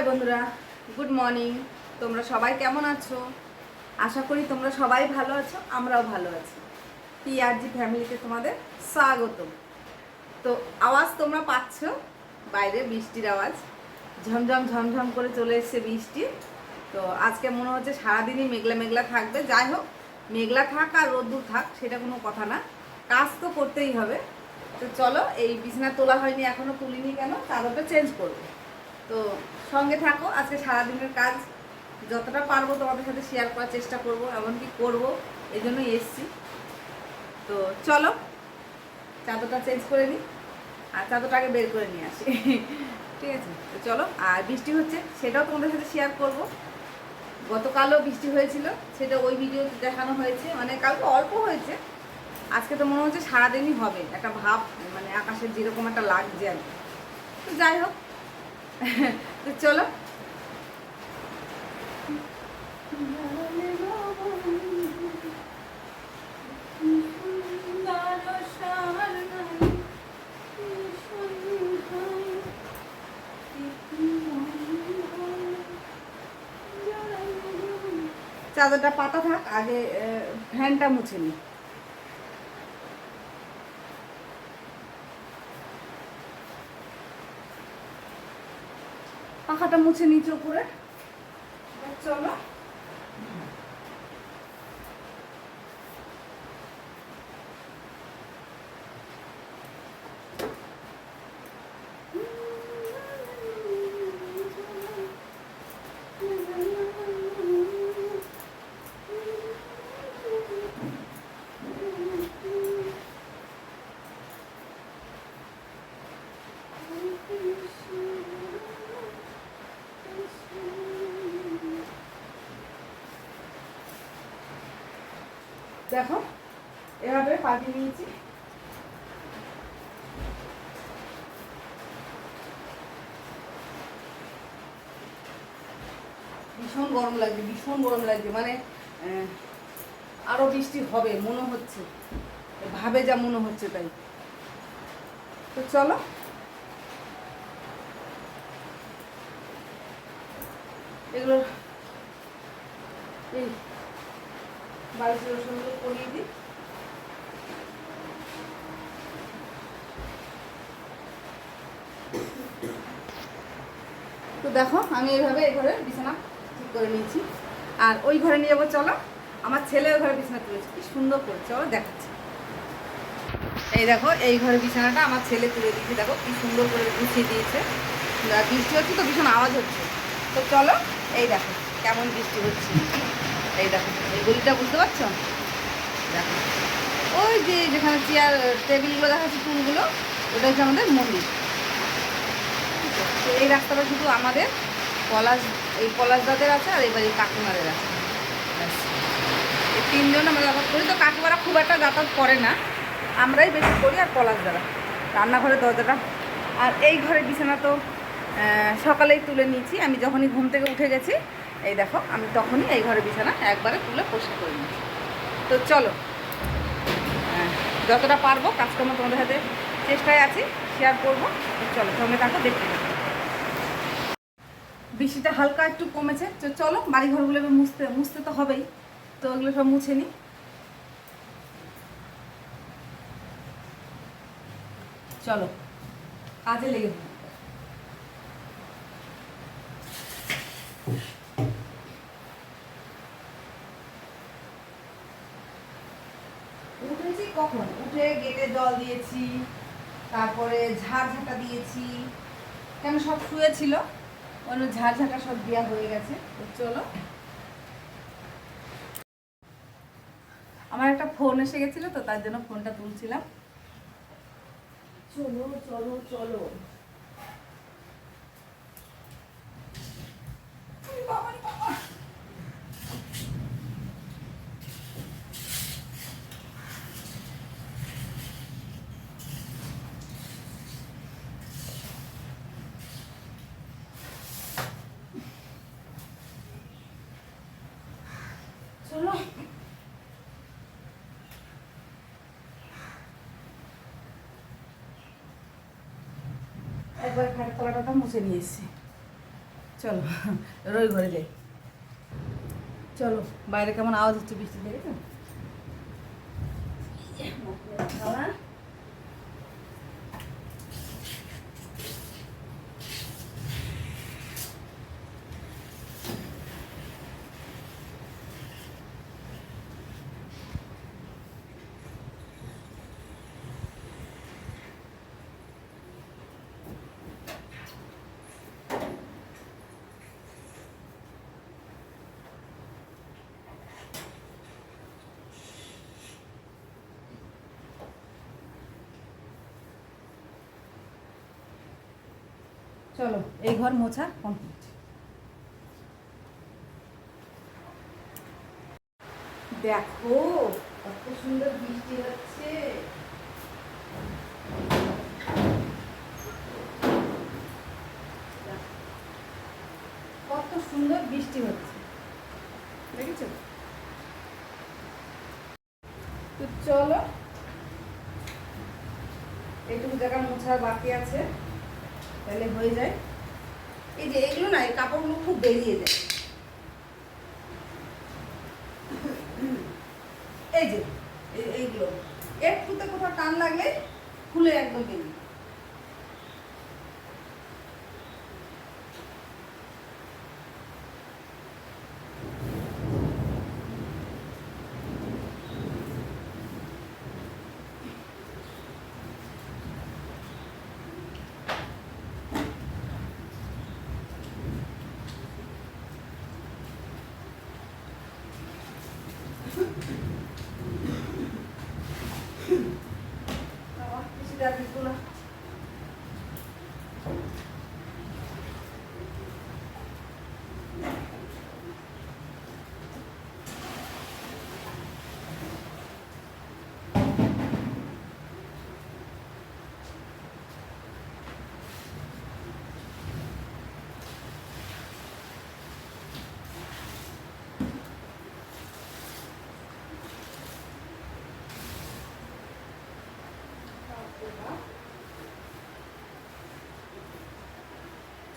High বন্ধুরা good morning তোমরা সবাই কেমন আছো? আশা করি তোমরা সবাই ভালো আছো, আমরাও ভালো আছি। পিআরজি ফ্যামিলিতে তোমাদের স্বাগত তো আওয়াজ তোমরা পাচ্ছ? বাইরে বৃষ্টির আওয়াজ। ঝমঝম ঝমঝম করে চলে এসছে বৃষ্টি। তো আজকে মনে হচ্ছে সারাদিনই মেঘলা মেঘলা থাকবে। যাই হোক, মেঘলা থাক আর রোদ্দুর থাক, সেটা কোনো কথা না। কাজ তো করতেই হবে। তো চলো, এই বিছানা তোলা হয়নি, এখনও তুলিনি কেন? চাদরটা চেঞ্জ করব। তো সঙ্গে থাকো, আজকে সারাদিনের কাজ যতটা পারব তোমাদের সাথে শেয়ার করার চেষ্টা করব, এমনকি করব, এই জন্যই এসছি। তো চলো, চাদরটা চেঞ্জ করে নিই আর চাদরটা আগে বের করে নিয়ে আসি। ঠিক আছে? তো চলো, আর বৃষ্টি হচ্ছে, সেটাও তোমাদের সাথে শেয়ার করব। গতকালও বৃষ্টি হয়েছিল, সেটা ওই ভিডিও দেখানো হয়েছে মানে কালকে অল্প হয়েছে। আজকে তো মনে হচ্ছে সারাদিনই হবে, একটা ভাব মানে আকাশের যেরকম একটা লাগছে আর কি। তো যাই হোক তো চলো। চাদরটা পাতা থাক আগে ফ্যানটা মুছে নিই পাখাটা মুছে নিচে উপরে। চলো। দেখো এভাবে পাঠিয়ে নিয়েছি ভীষণ গরম লাগছে ভীষণ গরম লাগছে। মানে আহ, আরও বৃষ্টি হবে মনে হচ্ছে। ভাবে যা মনে হচ্ছে তাই। তো চলো। এগুলো এই বাড়িতে রসুনগুলো করিয়ে দিই। তো দেখো, আমি এইভাবে এই ঘরে বিছানা ঠিক করে নিয়েছি। আর ওই ঘরে নিয়ে যাব, চলো। আমার ছেলে ওই ঘরে বিছানা তুলেছে, কি সুন্দর করে চলো দেখাচ্ছি। এই দেখো, এই ঘরে বিছানাটা আমার ছেলে তুলে দিয়েছে, দেখো কি সুন্দর করে গুছিয়ে দিয়েছে। বৃষ্টি হচ্ছে তো ভীষণ আওয়াজ হচ্ছে। তো চলো, এই দেখো, কেমন বৃষ্টি হচ্ছে। এই দেখো, এই গলিটা বুঝতে পারছ? দেখো। ওই যে যেখানে চেয়ার টেবিলগুলো দেখাচ্ছে টুলগুলো, ওটা হচ্ছে আমাদের মন্দির। তো এই রাস্তাটা শুধু আমাদের, পলাশ, এই পলাশ দাদের আছে আর এবার এই কাকিমাদের আছে। এই তিনজন আমরা যাতায়াত করি, তো কাকিমারা খুব একটা যাতায়াত করে না। আমরাই বেশি করি আর পলাশ দ্বারা রান্নাঘরের দরজাটা। আর এই ঘরের বিছানা তো সকালেই তুলে নিয়েছি। আমি যখনই ঘুম থেকে উঠে গেছি এই দেখো, আমি তখনই এই ঘরের বিছানা একবারে তুলে পরিষ্কার করে নিয়েছি তো চলো যতটা পারব কাজকর্ম তোমাদের সাথে চেষ্টায় আছি শেয়ার করব। চলো, সঙ্গে থাকো, দেখতে বৃষ্টিটা হালকা একটু কমেছে, তো চলো বাড়ি ঘরগুলো এবার মুছতে মুছতে তো হবেই। তো ওগুলো সব মুছে নিই চলো, কাজে লেগে উঠেছি কখন? উঠে গেটে জল দিয়েছি, তারপরে ঝাড় ঝাঁটা দিয়েছি। কেন সব শুয়েছিল? অন্য ঝাড় ঝাঁটা সব দেওয়া হয়ে গেছে। চলো। আমার একটা ফোন এসে গেছিল, তো তার জন্য ফোনটা তুলছিলাম। চলো চলো চলো। একবার খাটের তলাটা মুছে নিয়ে এসছি। চলো, রই ঘরে যাই। চলো, বাইরে কেমন আওয়াজ হচ্ছে বৃষ্টি থেকে তো? চলো, এই ঘর মোছা কমপ্লিট দেখো, কত সুন্দর বৃষ্টি হচ্ছে। কত সুন্দর বৃষ্টি হচ্ছে। দেখেছ? তো চলো এইটুকু জায়গা মোছা বাকি আছে। তাহলে হয়ে যায়। এই যে এগুলো না, এই কাপড়গুলো খুব বেরিয়ে যায়। এই যে এইগুলো। একটুতে কোথাও টান লাগলে খুলে একদম বেরিয়ে যায়। বাবা, বেশি দেওয়া কিছু না।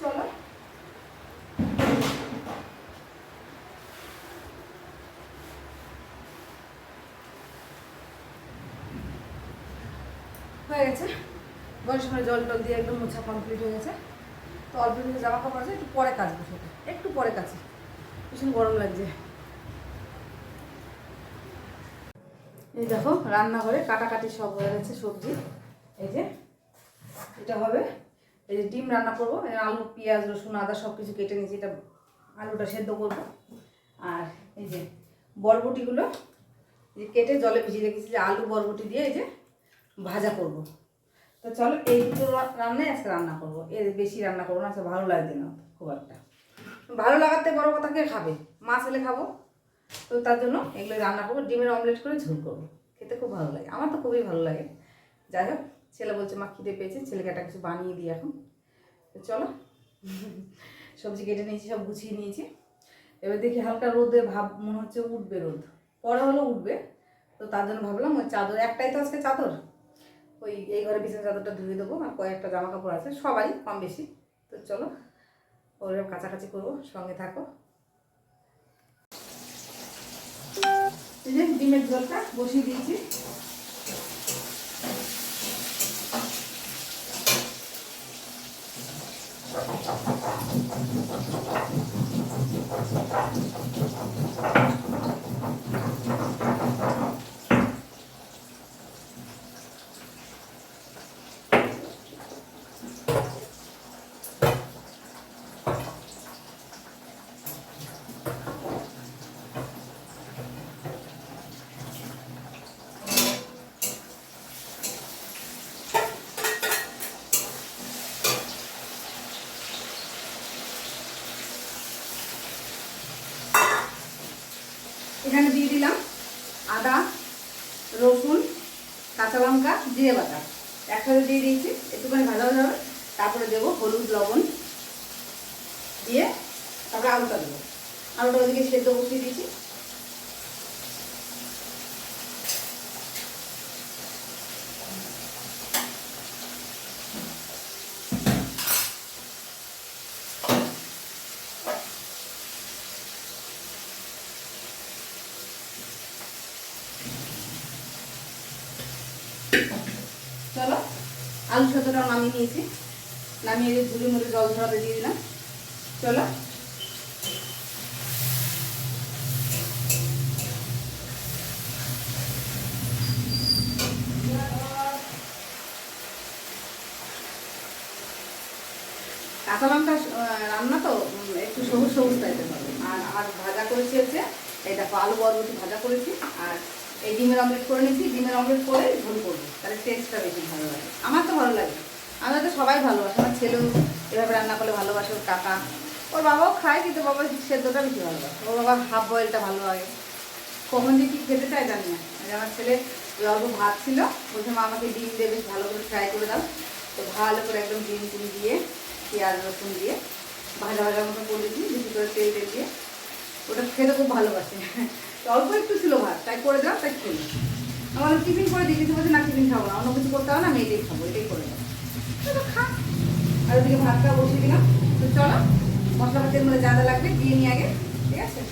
চলো হয়ে গেছে। গণেশ জল টল দিয়ে একদম মোছা কমপ্লিট হয়ে গেছে। তো অল্প কিছু জামা কাপড় আছে, একটু পরে কাচবো সেটা। একটু পরে কাচি। ভীষণ গরম লাগছে। এই দেখো, রান্নাঘরে কাটাকাটি সব হয়ে গেছে সবজি। এই যে, এটা হবে, এই যে ডিম রান্না করব আলু, পেঁয়াজ, রসুন, আদা সব কিছু কেটে নিয়েছি, এটা আলুটা সেদ্ধ করব। আর এই যে, বরবটিগুলো যে কেটে জলে ভিজিয়ে রেখেছি, যে আলু বরবটি দিয়ে, এই যে ভাজা করব। তো চলো এই দুটো রান্নাই আজকে রান্না করব। এর বেশি রান্না করব না, আজকে ভালো লাগছে না খুব একটা। ভালো লাগাতে বড় কথা কে খাবে? মাছ এলে খাব। তো তার জন্য এগুলো রান্না করব, ডিমের অমলেট করে ঝোল করব। খেতে খুব ভালো লাগে। আমার তো খুবই ভালো লাগে। যাই হোক, ছেলে বলছে, মা, খিদে পেয়েছে, ছেলেকে একটা কিছু বানিয়ে দিই এখন। তো চলো, সবজি কেটে নিয়েছি, সব গুছিয়ে নিয়েছি। এবার দেখি হালকা রোদে ভাব, মনে হচ্ছে উঠবে রোদ। পরে হলেও উঠবে। তো তার জন্য ভাবলাম ওই চাদর, একটাই তো আজকে চাদর। ওই এই ঘরে বিছানা চাদরটা ধুয়ে দেবো, আর কয়েকটা জামা কাপড় আছে, সবাই কম বেশি। তো চলো, ওরকম কাছাকাছি করব, সঙ্গে থাকো। ডিমের ঝোলটা বসিয়ে দিয়েছি। এখানে দিয়ে দিলাম আদা, রসুন, কাঁচা লঙ্কা, জিরে বাটা। একসাথে দিয়ে দিয়েছি, একটুখানি ভাজা ভাজা হবে। তারপরে দেবো হলুদ, লবণ দিয়ে তারপরে আলুটা দেবো। আলুটা ওদিকে সেদ্ধ বসিয়ে দিয়েছি চলো আলু সেদ্ধটাও নামিয়ে নিয়েছি। নামিয়ে দিয়ে ঝুড়ির মধ্যে জল ধরাতে দিয়ে দিলাম। চলো। কাঁচা লঙ্কা রান্না তো একটু সবুজ সবুজ টাইপের হবে। আর আর ভাজা করেছি হচ্ছে, এই দেখো আলু বরবটি ভাজা করেছি, আর এই ডিমের অমলেট করে নিচ্ছি ডিমের অমলেট করে ঝোল করব। তাহলে টেস্টটা বেশি ভালো লাগে। আমার তো ভালো লাগে। আমরা তো সবাই ভালোবাসে। আমার ছেলেও এভাবে রান্না করলে ভালোবাসে, ওর কাকা। ওর বাবাও খায়, কিন্তু বাবা সেদ্ধটা বেশি ভালোবাসে। ওর বাবা হাফ বয়েলটা ভালো লাগে। কখন যে কি খেতে চায় জানি না। আমার ছেলে ওই অল্প ভাত ছিল, বলছে, মা, আমাকে ডিম দিয়ে বেশ ভালো করে ফ্রাই করে দাও। তো ভালো করে একদম ডিম টিম দিয়ে, পেঁয়াজ, রসুন দিয়ে, ভাজা ভাজা মতো করে দিয়েছি, বেশি করে তেল তেল দিয়ে। ওটা খেতে খুব ভালোবাসে। অল্প একটু ছিল ভাত, তাই করে দাও, তাই খেলো আমার টিফিন করে দিয়ে কিছু বলছে না টিফিন খাব না, অন্য কিছু করতে হবে না, আমি এটাই খাব, এটাই করে দাও। তো খা। আর ওদিকে ভাতটা বসিয়ে দিলাম। তো চলো, মশলা পাতির মধ্যে যা যা লাগবে দিয়ে নিয়ে আগে, ঠিক আছে?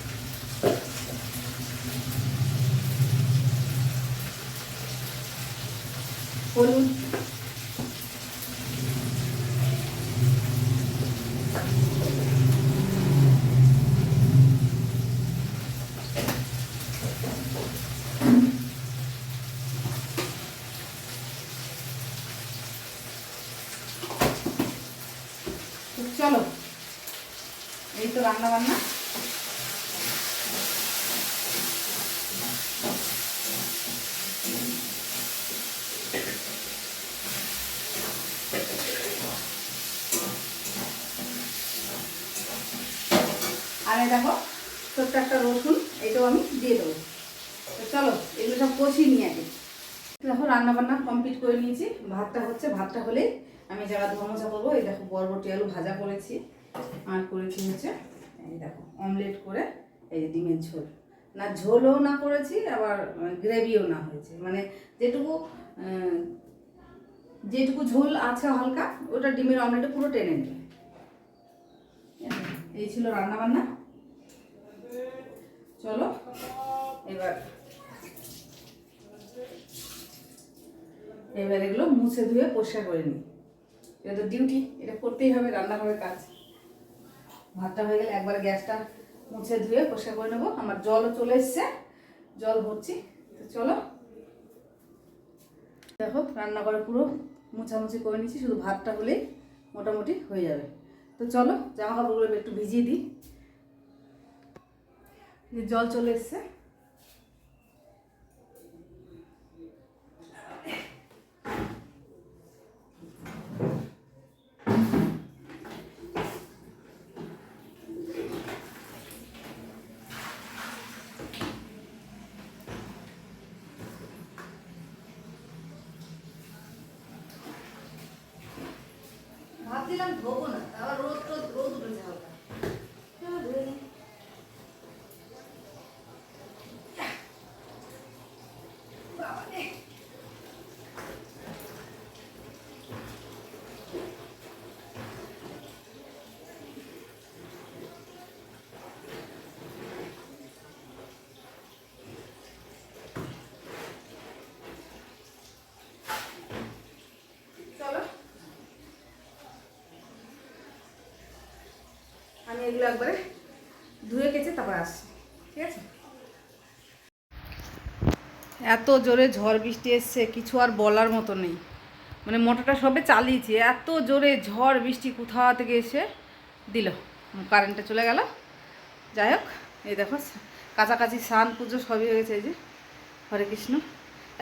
হলুদ তো চলো রান্না বান্না আর দেখো, ছোট্ট একটা রসুন, এটাও আমি দিয়ে দেবো। চলো, এগুলো সব কষিয়ে নিয়ে আগে দেখো রান্না বান্না কমপ্লিট করে নিয়েছি। ভাতটা হচ্ছে, ভাতটা হলে আমি যারা ধর্মচা করব, এই দেখো বরবটি আলু ভাজা করেছি। আর করেছি হচ্ছে এই দেখো অমলেট করে এই ডিমের ঝোল। না, ঝোলও না করেছি, আবার গ্রেভিও না হয়েছে। মানে যেটুকু যেটুকু ঝোল আছে হালকা, ওটা ডিমের অমলেটে পুরো টেনে নেবে এই ছিল রান্না বান্না চলো, এবার এবার এগুলো মুছে ধুয়ে পরিষ্কার করে নিই। এটা তো ডিউটি এটা করতেই হবে, রান্নাঘরের কাজ। ভাতটা হয়ে গেলে একবার গ্যাসটা মুছে ধুয়ে পরিষ্কার করে নেব। আমার জলও চলে এসছে। জল ভরছি। তো চলো। দেখো, রান্নাঘরে পুরো মুছামুছি করে নিচ্ছি শুধু ভাতটা হলেই মোটামুটি হয়ে যাবে। তো চলো জামা কাপড়গুলো একটু ভিজিয়ে দিই। জল চলে এসছে। ভাবছিলাম ধোবো না। আবার রোদ রোদ রোদ উঠেছে হালকা চলো ধুয়ে নিই। বাবারে। চলো আমি এগুলো একবারে ধুয়ে কেচে তারপর আসছি, ঠিক আছে? এত জোরে ঝড় বৃষ্টি এসছে, কিছু আর বলার মতো নেই। মানে মোটরটা সবে চালিয়েছি, এত জোরে ঝড় বৃষ্টি কোথা থেকে এসে দিল? কারেন্টটা চলে গেল। যাই হোক, এই দেখো, কাছাকাছি স্নান পুজো সবই হয়ে গেছে, এই যে হরে কৃষ্ণ।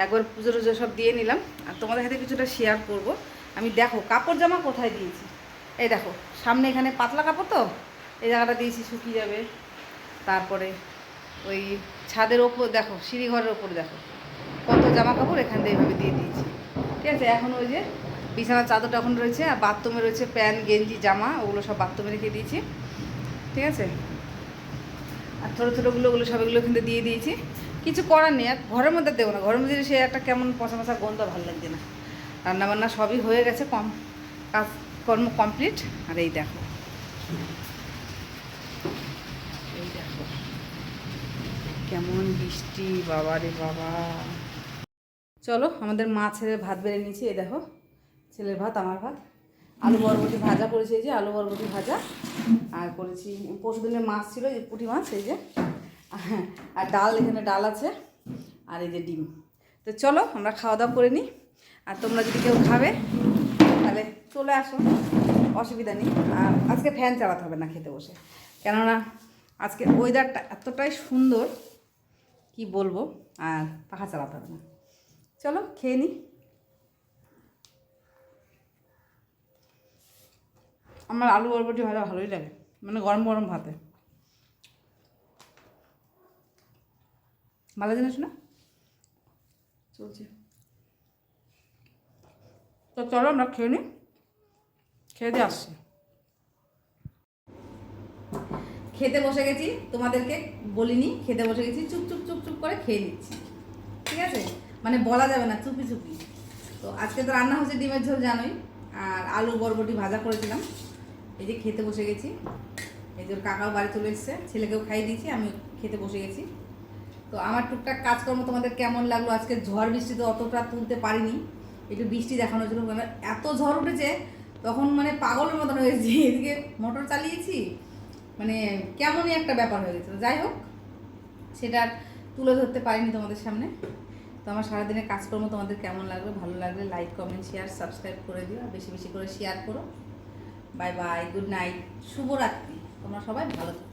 একবার পুজো টুজো সব দিয়ে নিলাম। আর তোমাদের সাথে কিছুটা শেয়ার করব। আমি দেখো, কাপড় জামা কোথায় দিয়েছি? এই দেখো, সামনে এখানে পাতলা কাপড় তো? এই জায়গাটা দিয়েছি শুকিয়ে যাবে। তারপরে ওই ছাদের ওপর, দেখো, সিঁড়িঘরের ওপর দেখো। কত জামা কাপড় এখান থেকে এইভাবে দিয়ে দিয়েছি। ঠিক আছে, এখন ওই যে বিছানার চাদরটা এখন রয়েছে, আর বাথরুমে রয়েছে প্যান্ট গেঞ্জি, জামা, ওগুলো সব বাথরুমে রেখে দিয়েছি। ঠিক আছে? আর ছোটো ছোটোগুলো, ওগুলো সব এগুলো কিন্তু দিয়ে দিয়েছি। কিছু করার নেই, আর ঘরের মধ্যে দেবো না। ঘরের মধ্যে সে একটা কেমন পচা পচা গন্ধ ভালো লাগছে না। রান্নাবান্না সবই হয়ে গেছে কম কাজ কর্ম কমপ্লিট আর এই দেখো এই দেখো কেমন বৃষ্টি, বাবা রে বাবা। চলো, আমাদের মা ছেলের ভাত বেড়ে নিয়েছি এই দেখো, ছেলের ভাত, আমার ভাত। আলু বরবটি ভাজা করেছি, এই যে আলু বরবটি ভাজা। আর করেছি, পরশু দিনের মাছ ছিল যে পুঁটি মাছ, এই যে। আর ডাল, এখানে ডাল আছে, আর এই যে ডিম। তো চলো, আমরা খাওয়া দাওয়া করে নিই। আর তোমরা যদি কেউ খাবে, তাহলে চলে আসো, অসুবিধা নেই। আর আজকে ফ্যান চালাতে হবে না খেতে বসে। কেননা, আজকে ওয়েদারটা এতটাই সুন্দর কি বলব? আর পাখা চালাতে হবে না। চলো, খেয়ে নিই আমার আলু বরবটি ভাজা ভালোই লাগে মানে গরম গরম ভাতে। ভালো জিনিস না? চলছে। তো চলো আমরা খেয়ে নিই খেয়ে দিয়ে আসছি। খেতে বসে গেছি, তোমাদেরকে বলিনি, খেতে বসে গেছি, চুপ চুপ চুপ চুপ করে খেয়ে নিচ্ছি। ঠিক আছে? মানে বলা যাবে না, চুপি চুপি। তো আজকে তো রান্না হচ্ছে ডিমের ঝোল, জানোই। আর আলু বরবটি ভাজা করেছিলাম। এই যে খেতে বসে গেছি। এই যে কাকাও বাড়ি চলে এসছে, ছেলেকেও খাইয়ে দিয়েছি আমি খেতে বসে গেছি। তো আমার টুকটাক কাজকর্ম তোমাদের কেমন লাগল? আজকে ঝড় বৃষ্টি তো অতটা তুলতে পারিনি। একটু বৃষ্টি দেখানোর জন্য এত ঝড় উঠেছে, তখন মানে পাগলের মতন হয়েছে। এদিকে মোটর চালিয়েছি মানে কেমনই একটা ব্যাপার হয়ে গেছিল যাই হোক, সেটা তুলে ধরতে পারিনি তোমাদের সামনে। তো আমার সারাদিনের কাজকর্ম তোমাদের কেমন লাগল? ভালো লাগলে লাইক কমেন্ট শেয়ার সাবস্ক্রাইব করে দিও বেশি বেশি করে শেয়ার করো। বাই বাই গুড নাইট শুভরাত্রি। তোমরা সবাই ভালো থেকো।